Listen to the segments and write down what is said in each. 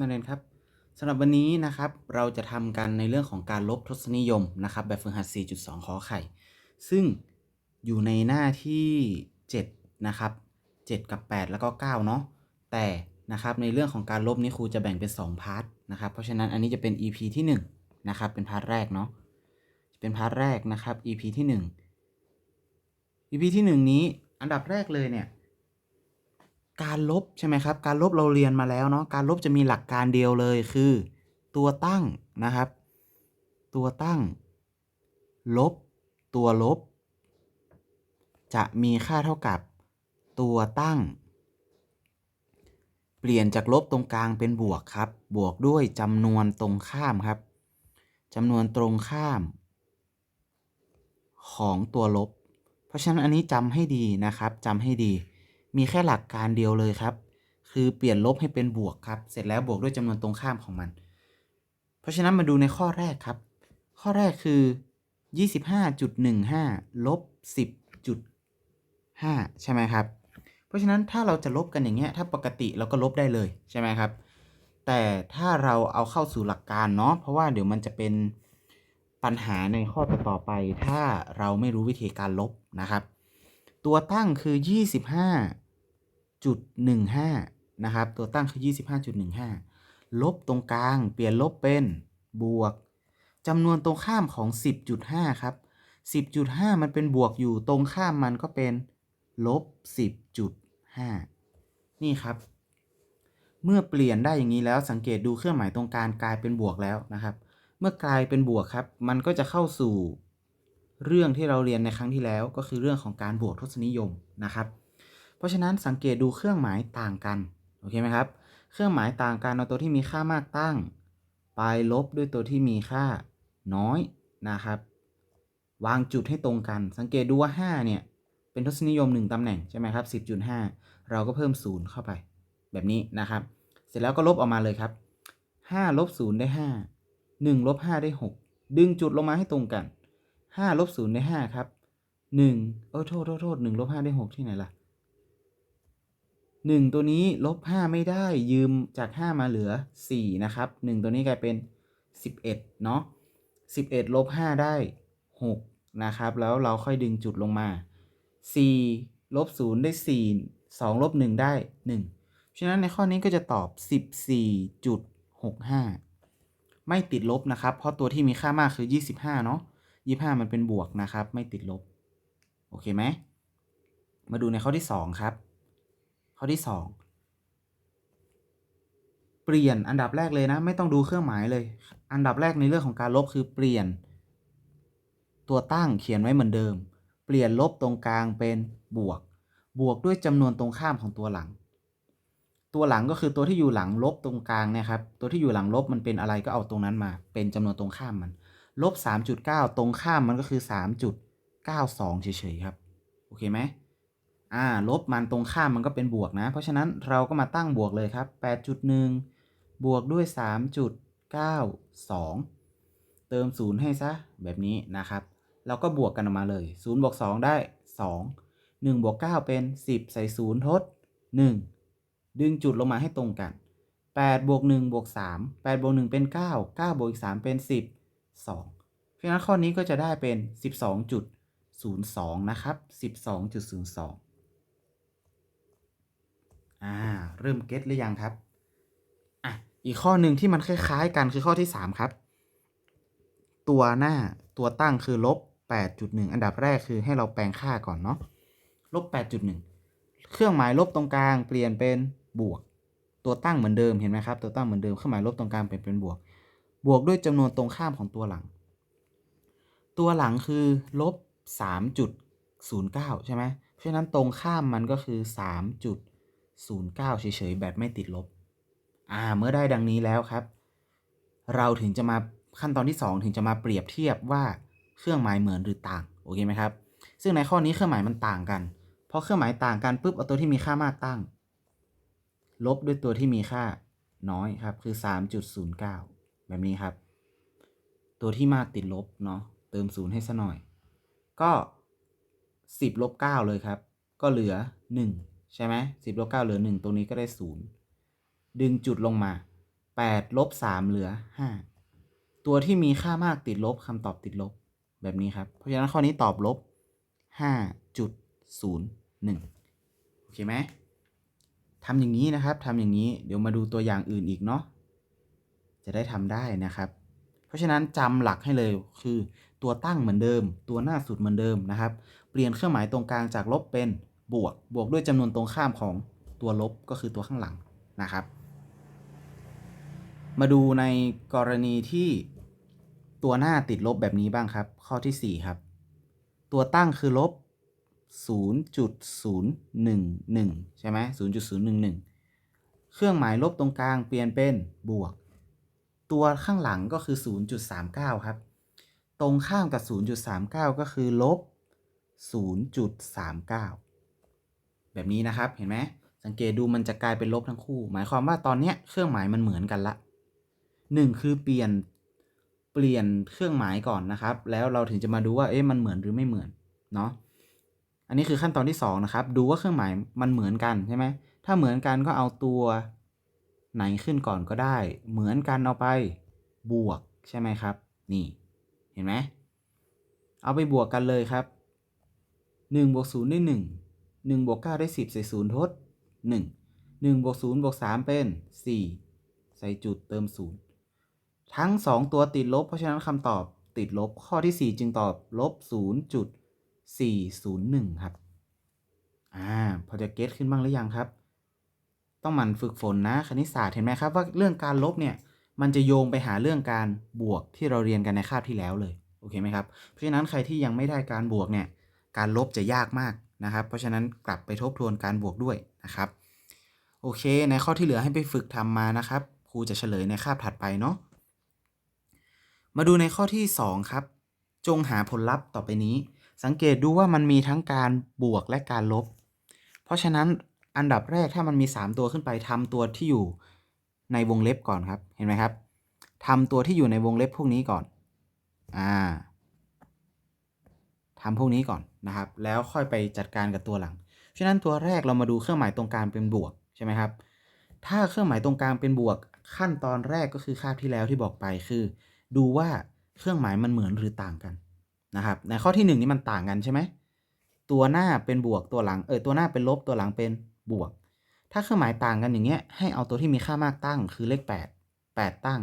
นักเรียนครับสำหรับวันนี้นะครับเราจะทำกันในเรื่องของการลบทศนิยมนะครับ แบบฝึกหัด 4.2 ขอไข่ ซึ่งอยู่ในหน้าที่ 7 นะครับ 7 กับ 8 แล้วก็ 9 เนาะแต่นะครับในเรื่องของการลบนี้ครูจะแบ่งเป็น 2 พาร์ทนะครับ เพราะฉะนั้นอันนี้จะเป็น EP ที่1นะครับเป็นพาร์ทแรกเนาะเป็นพาร์ทแรกนะครับ EP ที่ 1 EP ที่ 1 นี้อันดับแรกเลยเนี่ย การลบใช่ไหมครับ การลบเราเรียนมาแล้วเนาะ การลบจะมีหลักการเดียวเลยคือ ตัวตั้งนะครับ ตัวตั้ง ลบ ตัวลบ จะมีค่าเท่ากับ ตัวตั้ง เปลี่ยนจากลบตรงกลางเป็นบวกครับ บวกด้วยจำนวนตรงข้ามครับจำนวนตรงข้าม ของตัวลบ เพราะฉะนั้นอันนี้จำให้ดีนะครับจำให้ดี มีแค่หลักการเดียวเลยครับ คือเปลี่ยนลบให้เป็นบวกครับ เสร็จแล้วบวกด้วยจำนวนตรงข้ามของมัน เพราะฉะนั้นมาดูในข้อแรกครับ ข้อแรกคือ 25.15 ลบ 10.5 ใช่ไหมครับ เพราะฉะนั้นถ้าเราจะลบกันอย่างเงี้ย ถ้าปกติเราก็ลบได้เลยใช่ไหมครับ แต่ถ้าเราเอาเข้าสู่หลักการเนาะ เพราะว่าเดี๋ยวมันจะเป็นปัญหาในข้อต่อไป ถ้าเราไม่รู้วิธีการลบนะครับ ตัวตั้งคือ 25.15นะครับ ตัวตั้งคือ25.15ลบตรงกลาง เปลี่ยนลบเป็นบวกจำนวนตรงข้ามของ 10.5 ครับ 10.5 มันเป็นบวกอยู่ตรงข้ามมันก็เป็นลบ 10.5 นี่ครับ เมื่อเปลี่ยนได้อย่างนี้แล้วสังเกตดูเครื่องหมายตรงกลางกลายเป็นบวกแล้วนะครับ เมื่อกลายเป็นบวกครับ มันก็จะเข้าสู่เรื่องที่เราเรียนในครั้งที่แล้ว ก็คือเรื่องของการบวกทศนิยมนะครับ เพราะฉะนั้นสังเกตดูเครื่องหมายต่างกัน โอเคไหมครับ เครื่องหมายต่างกันเอาตัวที่มีค่ามากตั้ง ไปลบด้วยตัวที่มีค่าน้อยนะครับ วางจุดให้ตรงกัน สังเกตดูว่า 5 เนี่ยเป็นทศนิยม 1ตำแหน่งใช่ไหมครับ 10.5 เราก็เพิ่ม 0 เข้าไป แบบนี้นะครับ เสร็จแล้วก็ลบออกมาเลยครับ 5 ลบ 0 ได้ 5 1 ลบ 5 ได้ 6 ดึงจุดลงมาให้ตรงกัน 5 ลบ 0 ได้ 5 ครับ1เออโทษโทษโทษ1ลบ 5 ได้ 6 ที่ไหนล่ะ 1 ตัวนี้ลบ 5 ไม่ได้ยืมจาก 5 มาเหลือ 4 นะครับ 1 ตัวนี้กลายเป็น 11 เนาะ11 ลบ 5 ได้ 6 นะครับ แล้วเราค่อยดึงจุดลงมา 4 ลบ 0 ได้ 4 2 ลบ 1 ได้ 1 ฉะนั้นในข้อนี้ก็จะตอบ 14.65 ไม่ติดลบนะครับ เพราะตัวที่มีค่ามากคือ 25 เนาะ25 มันเป็นบวกนะครับ ไม่ติดลบ โอเคไหม มาดูในข้อที่ 2 ครับ ข้อที่ 2 เปลี่ยนอันดับแรกเลยนะ ไม่ต้องดูเครื่องหมายเลย อันดับแรกในเรื่องของการลบคือเปลี่ยน ตัวตั้งเขียนไว้เหมือนเดิม เปลี่ยนลบตรงกลางเป็นบวก บวกด้วยจำนวนตรงข้ามของตัวหลัง ตัวหลังก็คือตัวที่อยู่หลังลบตรงกลางนะครับ ตัวที่อยู่หลังลบมันเป็นอะไรก็เอาตรงนั้นมา เป็นจำนวนตรงข้ามมันลบ3.9 ตรงข้ามมันก็คือ 3.92เฉยๆครับ โอเคไหม อ่าลบมันตรงข้ามมันก็เป็นบวกนะ เพราะฉะนั้นเราก็มาตั้งบวกเลยครับ 8.1 บวกด้วย 3.92 เติม 0 ให้ซะ แบบนี้นะครับ เราก็บวกกันออกมาเลย 0 บวก 2 ได้ 2 1 บวก 9 เป็น 10 ใส่ 0 ทด 1 ดึงจุดลงมาให้ตรงกัน 8 บวก 1 บวก 3 8 บวก 1 เป็น 9 9 บวกอีก 3 เป็น 10 2 เพราะฉะนั้นข้อนี้ก็จะได้เป็น 12.02 นะครับ 12.02 อ่า เริ่มเก็ตหรือยังครับ อะ อีกข้อหนึ่งที่มันคล้ายๆกันคือข้อที่ 3 ครับ ตัวหน้าตัวตั้งคือลบ 8.1 อันดับแรกคือให้เราแปลงค่าก่อนเนาะ ลบ 8.1 เครื่องหมายลบตรงกลางเปลี่ยนเป็นบวก ตัวตั้งเหมือนเดิมเห็นไหมครับ ตัวตั้งเหมือนเดิม เครื่องหมายลบตรงกลางเปลี่ยนเป็นบวก บวกด้วยจำนวนตรงข้ามของตัวหลัง ตัวหลังคือลบ3.09 ใช่ไหมเพราะฉะนั้นตรงข้ามมันก็คือ 09 เฉยๆ แบบไม่ติดลบ อ่า เมื่อได้ดังนี้แล้วครับ เราถึงจะมาขั้นตอนที่ 2 ถึงจะมาเปรียบเทียบว่าเครื่องหมายเหมือนหรือต่าง โอเคไหมครับ ซึ่งในข้อนี้เครื่องหมายมันต่างกันเพราะเครื่องหมายต่างกันปุ๊บเอาตัวที่มีค่ามากตั้ง ลบด้วยตัวที่มีค่าน้อยครับ คือ 3.09 แบบนี้ครับ ตัวที่มากติดลบเนาะเติม0ให้ซะหน่อย ก็ 10ลบ9เลยครับ ก็เหลือ 1 ใช่ไหม10ลบ9เหลือ1ตรงนี้ก็ได้0ดึงจุดลงมา8ลบ3เหลือ5ตัวที่มีค่ามากติดลบคำตอบติดลบแบบนี้ครับ เพราะฉะนั้นข้อนี้ตอบลบ5.01โอเคไหมทำอย่างนี้นะครับทำอย่างนี้เดี๋ยวมาดูตัวอย่างอื่นอีกเนาะจะได้ทำได้นะครับเพราะฉะนั้นจำหลักให้เลยคือตัวตั้งเหมือนเดิม ตัวหน้าสุดเหมือนเดิมนะครับ เปลี่ยนเครื่องหมายตรงกลางจากลบเป็น บวกบวกด้วยจำนวนตรงข้ามของตัวลบก็คือตัวข้างหลังนะครับ มาดูในกรณีที่ตัวหน้าติดลบแบบนี้บ้างครับ ข้อที่ 4 ครับ ตัวตั้งคือลบ 0.011 ใช่ไหม0.011 เครื่องหมายลบตรงกลางเปลี่ยนเป็นบวก ตัวข้างหลังก็คือ 0.39 ครับ ตรงข้ามกับ 0.39 ก็คือลบ 0.39 แบบนี้นะครับเห็นไหมสังเกตดูมันจะกลายเป็นลบทั้งคู่ หมายความว่าตอนเนี้ยเครื่องหมายมันเหมือนกันละหนึ่งคือเปลี่ยนเปลี่ยนเครื่องหมายก่อนนะครับ แล้วเราถึงจะมาดูว่าเอ๊ะมันเหมือนหรือไม่เหมือนเนาะอันนี้คือขั้นตอนที่2นะครับดูว่าเครื่องหมายมันเหมือนกันใช่ไหมถ้าเหมือนกันก็เอาตัวไหนขึ้นก่อนก็ได้ เหมือนกันเอาไปบวกใช่ไหมครับ นี่เห็นไหมเอาไปบวกกันเลยครับ1บวก0ได้1 1บวก9ได้ 10 ใส่0ทด 1 1บวก0บวก3เป็น 4 ใส่จุดเติม 0 ทั้ง 2 ตัวติดลบ เพราะฉะนั้นคำตอบติดลบข้อที่ 4 จึงตอบลบ0.401 ครับ อ่า พอจะเก็ตขึ้นบ้างหรือยังครับ ต้องหมั่นฝึกฝนนะคณิตศาสตร์เห็นไหมครับว่าเรื่องการลบเนี่ยมันจะโยงไปหาเรื่องการบวกที่เราเรียนกันในคาบที่แล้วเลย โอเคไหมครับ เพราะฉะนั้นใครที่ยังไม่ได้การบวกเนี่ย การลบจะยากมาก นะครับ เพราะฉะนั้นกลับไปทบทวนการบวกด้วยนะครับ โอเค ในข้อที่เหลือให้ไปฝึกทำมานะครับ ครูจะเฉลยในคาบถัดไปเนาะ มาดูในข้อที่ 2 ครับ จงหาผลลัพธ์ต่อไปนี้ สังเกตดูว่ามันมีทั้งการบวกและการลบ เพราะฉะนั้นอันดับแรกถ้ามันมี 3 ตัวขึ้นไปทำตัวที่อยู่ในวงเล็บก่อนครับ เห็นไหมครับทำตัวที่อยู่ในวงเล็บพวกนี้ก่อน อ่า ทำพวกนี้ก่อนนะครับ แล้วค่อยไปจัดการกับตัวหลัง ฉะนั้นตัวแรกเรามาดูเครื่องหมายตรงกลางเป็นบวกใช่ไหมครับ ถ้าเครื่องหมายตรงกลางเป็นบวก ขั้นตอนแรกก็คือคาบที่แล้วที่บอกไปคือ ดูว่าเครื่องหมายมันเหมือนหรือต่างกันนะครับ ในข้อที่1นี่มันต่างกันใช่ไหมตัวหน้าเป็นบวกตัวหลังเออตัวหน้าเป็นลบตัวหลังเป็นบวก ถ้าเครื่องหมายต่างกันอย่างเงี้ยให้เอาตัวที่มีค่ามากตั้งคือเลข 8 8 ตั้ง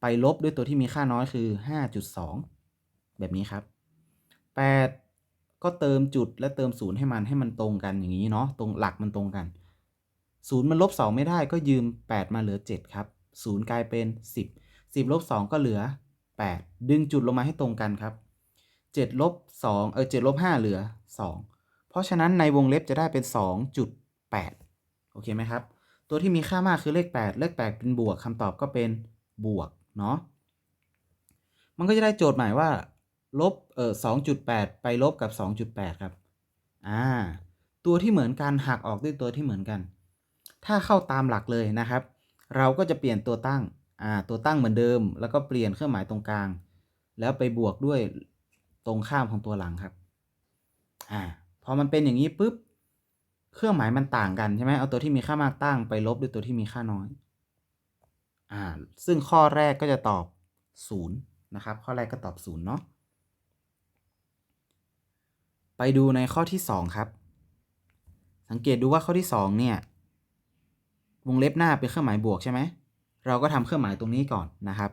ไปลบด้วยตัวที่มีค่าน้อยคือ 5.2 แบบนี้ครับ 8 ก็เติมจุดและเติมศูนย์ให้มันให้มันตรงกันอย่างนี้เนาะตรงหลักมันตรงกันศูนย์มันลบ2ไม่ได้ก็ยืม 8 มาเหลือ 7 ครับศูนย์กลายเป็น 10 10ลบ2ก็เหลือ 8 ดึงจุดลงมาให้ตรงกันครับ7ลบ2เออ7ลบ5เหลือ 2 เพราะฉะนั้นในวงเล็บจะได้เป็น 2.8 โอเคไหมครับ ตัวที่มีค่ามากคือเลข 8 เลข 8 เป็นบวกคำตอบก็เป็นบวกเนาะมันก็จะได้โจทย์หมายว่า ลบเออ2.8ไปลบกับ2.8ครับ อ่า ตัวที่เหมือนกันหักออกด้วยตัวที่เหมือนกัน ถ้าเข้าตามหลักเลยนะครับ เราก็จะเปลี่ยนตัวตั้ง อ่า ตัวตั้งเหมือนเดิม แล้วก็เปลี่ยนเครื่องหมายตรงกลาง แล้วไปบวกด้วยตรงข้ามของตัวหลังครับ อ่า พอมันเป็นอย่างนี้ปุ๊บ เครื่องหมายมันต่างกันใช่ไหมเอาตัวที่มีค่ามากตั้งไปลบด้วยตัวที่มีค่าน้อย อ่า ซึ่งข้อแรกก็จะตอบ0นะครับ ข้อแรกก็ตอบ0เนาะ ไปดูในข้อที่ 2 ครับ สังเกตดูว่าข้อที่ 2 เนี่ย วงเล็บหน้าเป็นเครื่องหมายบวกใช่ไหม เราก็ทำเครื่องหมายตรงนี้ก่อนนะครับ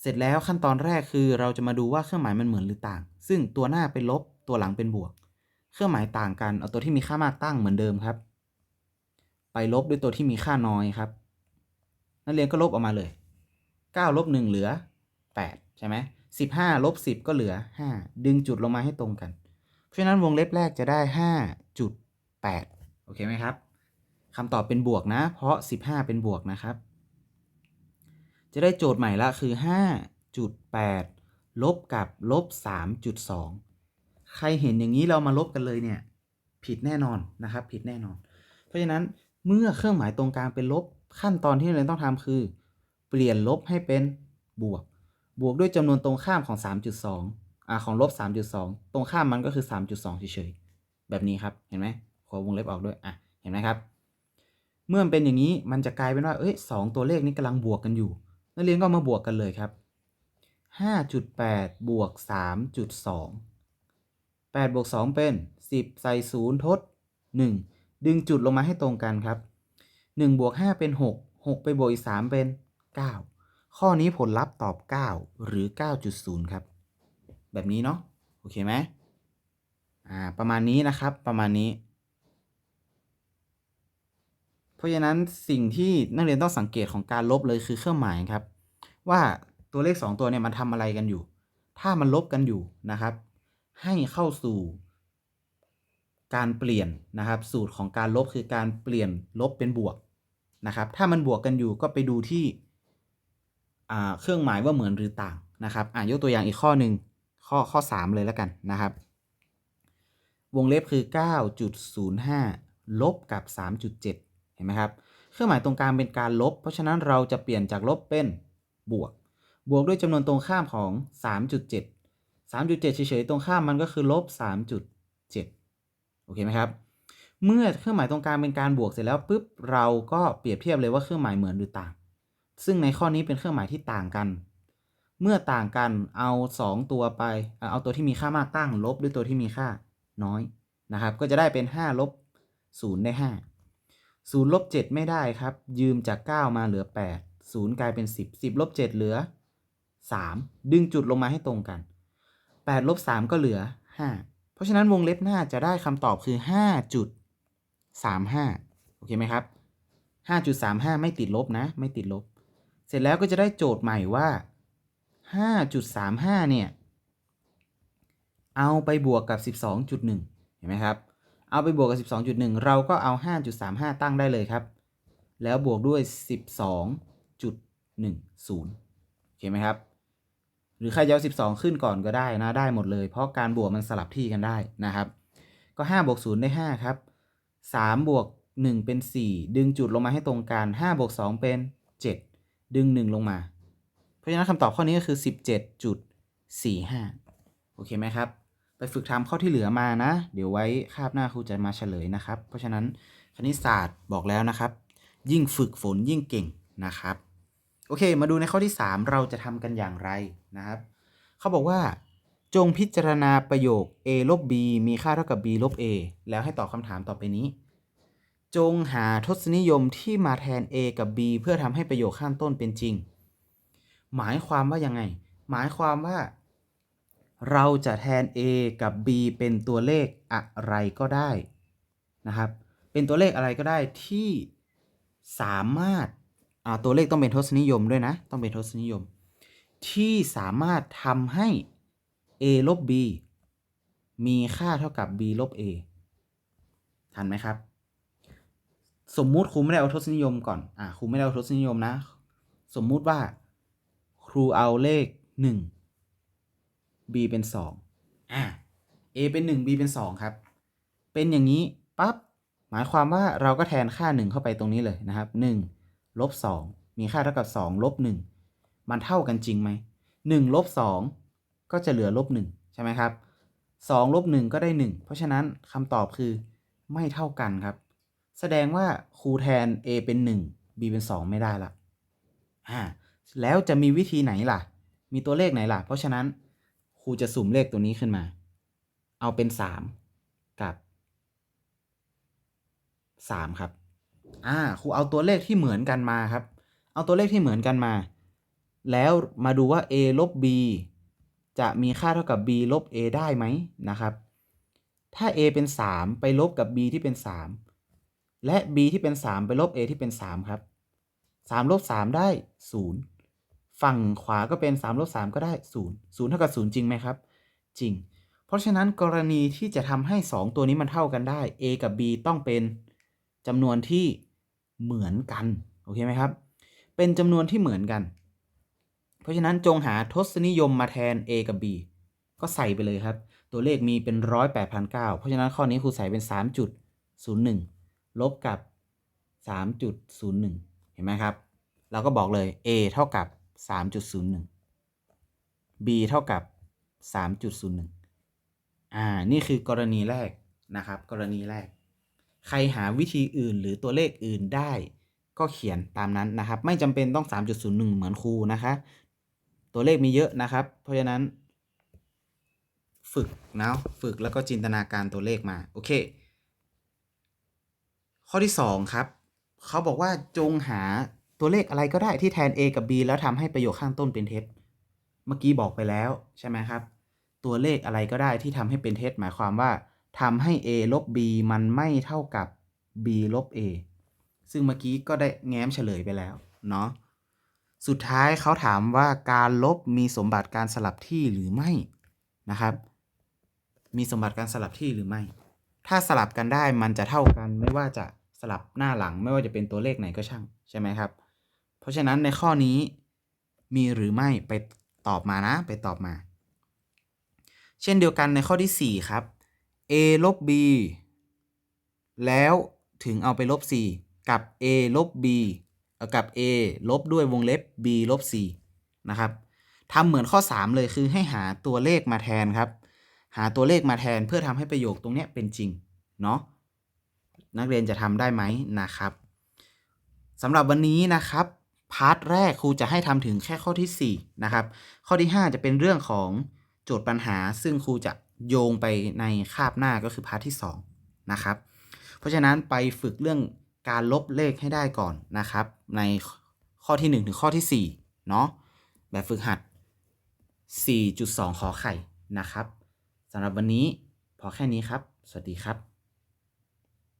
เสร็จแล้วขั้นตอนแรกคือเราจะมาดูว่าเครื่องหมายมันเหมือนหรือต่าง ซึ่งตัวหน้าเป็นลบ ตัวหลังเป็นบวก เครื่องหมายต่างกัน เอาตัวที่มีค่ามากตั้งเหมือนเดิมครับ ไปลบด้วยตัวที่มีค่าน้อยครับ นักเรียนก็ลบออกมาเลย9ลบ1เหลือ 8 ใช่ไหม 15ลบ10 ก็เหลือ 5 ดึงจุดลงมาให้ตรงกัน เพราะฉะนั้นวงเล็บแรกจะได้ 5.8 โอเคไหมครับคำตอบเป็นบวกนะ เพราะ 15 เป็นบวกนะครับ จะได้โจทย์ใหม่ละคือ 5.8 ลบกับลบ 3.2 ใครเห็นอย่างนี้เรามาลบกันเลยเนี่ย ผิดแน่นอนนะครับ ผิดแน่นอน เพราะฉะนั้นเมื่อเครื่องหมายตรงกลางเป็นลบขั้นตอนที่เราต้องทำคือ เปลี่ยนลบให้เป็นบวก บวกด้วยจำนวนตรงข้ามของ 3.2อ่าของลบ 3.2 ตรงข้ามมันก็คือ 3.2 เฉยๆ แบบนี้ครับ เห็นไหมขอวงเล็บออกด้วย อะ เห็นไหมครับ เมื่อมันเป็นอย่างนี้ มันจะกลายเป็นว่า เอ้ยสองตัวเลขนี้กำลังบวกกันอยู่ นักเรียนก็มาบวกกันเลยครับ 5.8 บวก 3.2 8บวก2เป็น 10 ใส่0ทด 1 ดึงจุดลงมาให้ตรงกันครับ 1บวก5เป็น 6 6 ไปบวกอีก3เป็น 9 ข้อนี้ผลลัพธ์ตอบ 9 หรือ 9.0 ครับ แบบนี้เนาะโอเคไหมอ่าประมาณนี้นะครับประมาณนี้ เพราะฉะนั้นสิ่งที่นักเรียนต้องสังเกตของการลบเลยคือเครื่องหมายครับ ว่าตัวเลข 2 ตัวเนี่ยมันทำอะไรกันอยู่ ถ้ามันลบกันอยู่นะครับ ให้เข้าสู่การเปลี่ยนนะครับ สูตรของการลบคือการเปลี่ยนลบเป็นบวกนะครับ ถ้ามันบวกกันอยู่ก็ไปดูที่ เครื่องหมายว่าเหมือนหรือต่างนะครับอ่ายกตัวอย่างอีกข้อหนึ่งข้อข้อ 3 เลยแล้วกันนะครับ วงเล็บคือ 9.05 ลบกับ 3.7 เห็นไหมครับ เครื่องหมายตรงกลางเป็นการลบ เพราะฉะนั้นเราจะเปลี่ยนจากลบเป็นบวก บวกด้วยจำนวนตรงข้ามของ 3.7 3.7 เฉยๆ ตรงข้ามมันก็คือลบ 3.7 โอเคไหมครับ เมื่อเครื่องหมายตรงกลางเป็นการบวกเสร็จแล้วปุ๊บ เราก็เปรียบเทียบเลยว่าเครื่องหมายเหมือนหรือต่าง ซึ่งในข้อนี้เป็นเครื่องหมายที่ต่างกัน เมื่อต่างกันเอา 2 ตัวไป เอาตัวที่มีค่ามากตั้งลบด้วยตัวที่มีค่าน้อยนะครับ ก็จะได้เป็น5ลบ0ได้ 5 0ลบ7ไม่ได้ครับ ยืมจาก 9 มาเหลือ 8 0 กลายเป็น 10 10ลบ7เหลือ 3 ดึงจุดลงมาให้ตรงกัน 8ลบ3ก็เหลือ 5 เพราะฉะนั้นวงเล็บหน้าจะได้คำตอบคือ 5.35 โอเคไหมครับ 5.35 ไม่ติดลบนะ ไม่ติดลบ เสร็จแล้วก็จะได้โจทย์ใหม่ว่า 5.35 เนี่ย เอาไปบวกกับ 12.1 เห็นไหมครับ เอาไปบวกกับ 12.1 เราก็เอา 5.35 ตั้งได้เลยครับ แล้วบวกด้วย 12.10 โอเคไหมครับ หรือใครจะเอา12 ขึ้นก่อนก็ได้นะ ได้หมดเลย เพราะการบวกมันสลับที่กันได้นะครับ ก็ 5 บวก 0 ได้ 5 ครับ 3 บวก 1 เป็น 4 ดึงจุดลงมาให้ตรงกัน 5 บวก 2 เป็น 7 ดึง1ลงมา เพราะฉะนั้นคำตอบข้อนี้ก็คือ 17.45 โอเคไหมครับ ไปฝึกทำข้อที่เหลือมานะ เดี๋ยวไว้คาบหน้าครูจะมาเฉลยนะครับ เพราะฉะนั้นคณิตศาสตร์บอกแล้วนะครับ ยิ่งฝึกฝนยิ่งเก่งนะครับ โอเค มาดูในข้อที่ 3 เราจะทำกันอย่างไรนะครับ เขาบอกว่าจงพิจารณาประโยค a ลบ b มีค่าเท่ากับ b ลบ a แล้วให้ตอบคำถามต่อไปนี้ จงหาทศนิยมที่มาแทน a กับ b เพื่อทำให้ประโยคข้างต้นเป็นจริง หมายความว่ายังไง หมายความว่า เราจะแทน a กับ b เป็นตัวเลขอะไรก็ได้นะครับ เป็นตัวเลขอะไรก็ได้ที่สามารถตัวเลขต้องเป็นทศนิยมด้วยนะ ต้องเป็นทศนิยม ที่สามารถทำให้ a ลบ b มีค่าเท่ากับ b ลบ a ทันไหมครับ สมมุติครูไม่ได้เอาทศนิยมก่อน อ่าครูไม่ได้เอาทศนิยมนะ สมมุติว่า ครูเอาเลข1 b เป็น2อ่า a เป็น1 b เป็น2ครับ เป็นอย่างนี้ปั๊บ หมายความว่าเราก็แทนค่า1เข้าไปตรงนี้เลยนะครับ1ลบ2มีค่าเท่ากับ2ลบ1มันเท่ากันจริงไหม1ลบ2ก็จะเหลือลบ1ใช่ไหมครับ2ลบ1ก็ได้1เพราะฉะนั้นคำตอบคือไม่เท่ากันครับ แสดงว่าครูแทน a เป็น 1 b เป็น 2 ไม่ได้ละอ่าแล้วจะมีวิธีไหนล่ะ มีตัวเลขไหนล่ะ เพราะฉะนั้นครูจะสุ่มเลขตัวนี้ขึ้นมา เอาเป็น 3 กับ 3 ครับ อ่าครูเอาตัวเลขที่เหมือนกันมาครับ เอาตัวเลขที่เหมือนกันมา แล้วมาดูว่า a ลบ b จะมีค่าเท่ากับ b ลบ a ได้ไหมนะครับ ถ้า a เป็น 3 ไปลบกับ b ที่เป็น 3 และ b ที่เป็น 3 ไปลบ a ที่เป็น 3 ครับ 3 ลบ 3 ได้ 0 ฝั่งขวาก็เป็น 3 ลบ 3 ก็ได้ 0 0 เท่ากับ 0 จริงไหมครับ จริง เพราะฉะนั้นกรณีที่จะทำให้ 2 ตัวนี้มันเท่ากันได้ a กับ b ต้องเป็นจำนวนที่เหมือนกัน โอเคไหมครับ เป็นจำนวนที่เหมือนกัน เพราะฉะนั้นจงหาทศนิยมมาแทน a กับ b ก็ใส่ไปเลยครับ ตัวเลขมีเป็น 108,009เพราะฉะนั้นข้อนี้ครูใส่เป็น 3.01 ลบกับสามจุดศูนย์หนึ่งเห็นไหมครับ เราก็บอกเลย a เท่ากับสามจุดศูนย์หนึ่ง b เท่ากับสามจุดศูนย์หนึ่งอ่า นี่คือกรณีแรกนะครับ กรณีแรก ใครหาวิธีอื่นหรือตัวเลขอื่นได้ก็เขียนตามนั้นนะครับ ไม่จำเป็นต้อง 3.01 เหมือนครูนะคะ ตัวเลขมีเยอะนะครับ เพราะฉะนั้น ฝึกนะฝึกแล้วก็จินตนาการตัวเลขมา โอเค ข้อที่ 2 ครับ เขาบอกว่าจงหาตัวเลขอะไรก็ได้ที่แทน a กับ b แล้วทำให้ประโยคข้างต้นเป็นเท็จ เมื่อกี้บอกไปแล้วใช่ไหมครับ ตัวเลขอะไรก็ได้ที่ทำให้เป็นเท็จ หมายความว่าทำให้ a ลบ b มันไม่เท่ากับ b ลบ a ซึ่งเมื่อกี้ก็ได้แง้มเฉลยไปแล้วเนาะ สุดท้ายเขาถามว่าการลบมีสมบัติการสลับที่หรือไม่นะครับ มีสมบัติการสลับที่หรือไม่ ถ้าสลับกันได้มันจะเท่ากัน ไม่ว่าจะสลับหน้าหลัง ไม่ว่าจะเป็นตัวเลขไหนก็ช่างใช่ไหมครับ เพราะฉะนั้นในข้อนี้มีหรือไม่ไปตอบมานะ ไปตอบมา เช่นเดียวกันในข้อที่ 4 ครับ a ลบ b แล้วถึงเอาไปลบ c กับ a ลบ b กับ a ลบด้วยวงเล็บ b ลบ c นะครับทำเหมือนข้อ 3 เลยคือให้หาตัวเลขมาแทนครับ หาตัวเลขมาแทนเพื่อทำให้ประโยคตรงนี้เป็นจริงเนาะนักเรียนจะทำได้ไหมนะครับสำหรับวันนี้นะครับพาร์ทแรกครูจะให้ทำถึงแค่ข้อที่4นะครับข้อที่ 5 จะเป็นเรื่องของโจทย์ปัญหา ซึ่งครูจะโยงไปในคาบหน้าก็คือพาร์ทที่2นะครับเพราะฉะนั้นไปฝึกเรื่องการลบเลขให้ได้ก่อนนะครับ ในข้อที่ 1 ถึงข้อที่4เนาะแบบฝึกหัด 4.2 ขอไข่นะครับ สำหรับวันนี้พอแค่นี้ครับ สวัสดีครับ